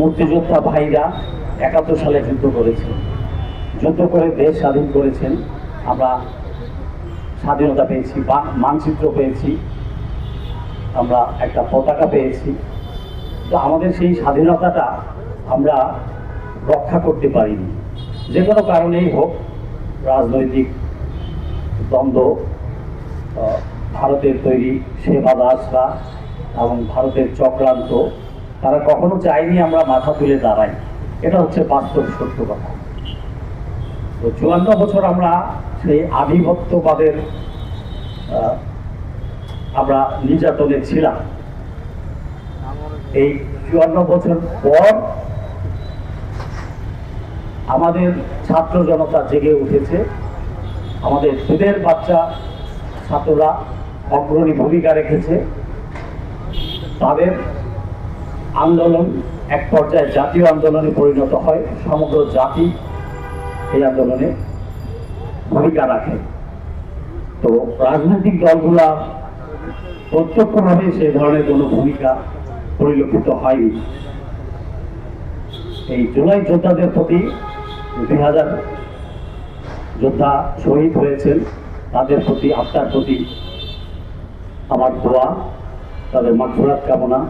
মুক্তিযোদ্ধা ভাইরা একাত্তর সালে যুদ্ধ করেছেন যুদ্ধ করে দেশ স্বাধীন করেছেন। আমরা স্বাধীনতা পেয়েছি মানচিত্র পেয়েছি। আমরা একটা পতাকা পেয়েছি। তো আমাদের সেই স্বাধীনতাটা আমরা রক্ষা করতে পারিনি। যে কোনো কারণেই হোক, রাজনৈতিক দ্বন্দ্ব ভারতের তৈরি সেবা দাসরা এবং ভারতের চক্রান্ত তারা কখনো চাইনি আমরা মাথা তুলে দাঁড়াই। এটা হচ্ছে বাস্তব সত্য কথা। তো চুয়ান্ন বছর আমরা সেই আধিপত্যবাদের আমরা নির্যাতনে ছিলাম। এই চুয়ান্ন বছর পর আমাদের ছাত্র জনতা জেগে উঠেছে। আমাদের দুধের বাচ্চা ছাত্ররা অগ্রণী ভূমিকা রেখেছে। তাদের আন্দোলন, এক পর্যায়ে জাতীয় আন্দোলনে পরিণত হয়, সমগ্র জাতি এই আন্দোলনে ভূমিকা রাখে। তো রাজনৈতিক দলগুলা প্রত্যক্ষভাবে সেই ধরনের কোনো ভূমিকা পরিলক্ষিত হয়নি। এই জুলাই যোদ্ধাদের প্রতি দুই হাজার যোদ্ধা শহীদ হয়েছেন, তাদের প্রতি আত্মার প্রতি আমার দোয়া, তাদের মাঠফুরাত কামনা।